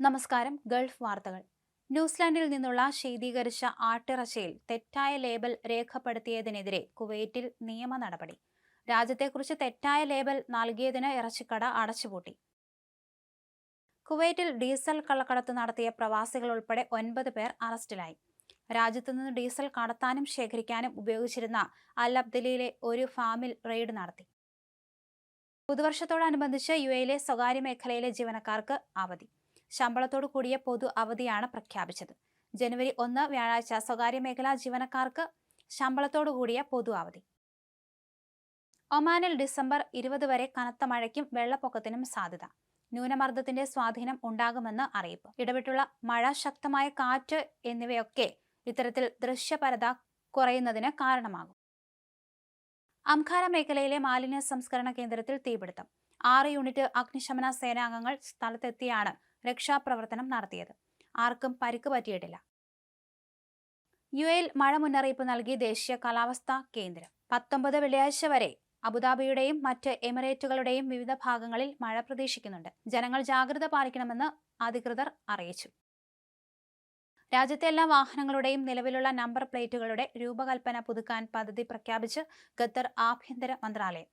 നമസ്കാരം ഗൾഫ് വാർത്തകൾ. ന്യൂസിലാൻഡിൽ നിന്നുള്ള ശീതീകരിച്ച ആട്ടിറച്ചിയിൽ തെറ്റായ ലേബൽ രേഖപ്പെടുത്തിയതിനെതിരെ കുവൈറ്റിൽ നിയമ നടപടി. രാജ്യത്തെക്കുറിച്ച് തെറ്റായ ലേബൽ നൽകിയതിന് ഇറച്ചിക്കട അടച്ചുപൂട്ടി. കുവൈറ്റിൽ ഡീസൽ കള്ളക്കടത്ത് നടത്തിയ പ്രവാസികൾ ഉൾപ്പെടെ ഒൻപത് പേർ അറസ്റ്റിലായി. രാജ്യത്തു നിന്ന് ഡീസൽ കടത്താനും ശേഖരിക്കാനും ഉപയോഗിച്ചിരുന്ന അൽ അബ്ദലിയിലെ ഒരു ഫാമിൽ റെയ്ഡ് നടത്തി. പുതുവർഷത്തോടനുബന്ധിച്ച് യു എയിലെ സ്വകാര്യ മേഖലയിലെ ജീവനക്കാർക്ക് അവധി. ശമ്പളത്തോടു കൂടിയ പൊതു അവധിയാണ് പ്രഖ്യാപിച്ചത്. ജനുവരി ഒന്ന് വ്യാഴാഴ്ച സ്വകാര്യ മേഖലാ ജീവനക്കാർക്ക് ശമ്പളത്തോടു കൂടിയ പൊതു അവധി. ഒമാനിൽ ഡിസംബർ ഇരുപത് വരെ കനത്ത മഴയ്ക്കും വെള്ളപ്പൊക്കത്തിനും സാധ്യത. ന്യൂനമർദ്ദത്തിന്റെ സ്വാധീനം ഉണ്ടാകുമെന്ന് അറിയിപ്പ്. ഇടവിട്ടുള്ള മഴ ശക്തമായ കാറ്റ് എന്നിവയൊക്കെ ഇത്തരത്തിൽ ദൃശ്യപരത കുറയുന്നതിന് കാരണമാകും. അംഖാര മേഖലയിലെ മാലിന്യ സംസ്കരണ കേന്ദ്രത്തിൽ തീപിടുത്തം. ആറ് യൂണിറ്റ് അഗ്നിശമന സേനാംഗങ്ങൾ സ്ഥലത്തെത്തിയാണ് രക്ഷാപ്രവർത്തനം നടത്തിയത്. ആർക്കും പരിക്ക് പറ്റിയിട്ടില്ല. യു എയിൽ മഴ മുന്നറിയിപ്പ് നൽകി ദേശീയ കാലാവസ്ഥാ കേന്ദ്രം. പത്തൊമ്പത് വെള്ളിയാഴ്ച വരെ അബുദാബിയുടെയും മറ്റ് എമിറേറ്റുകളുടെയും വിവിധ ഭാഗങ്ങളിൽ മഴ പ്രതീക്ഷിക്കുന്നുണ്ട്. ജനങ്ങൾ ജാഗ്രത പാലിക്കണമെന്ന് അധികൃതർ അറിയിച്ചു. രാജ്യത്തെ എല്ലാ വാഹനങ്ങളുടെയും നിലവിലുള്ള നമ്പർ പ്ലേറ്റുകളുടെ രൂപകൽപ്പന പുതുക്കാൻ പദ്ധതി പ്രഖ്യാപിച്ച് ഖത്തർ ആഭ്യന്തര മന്ത്രാലയം.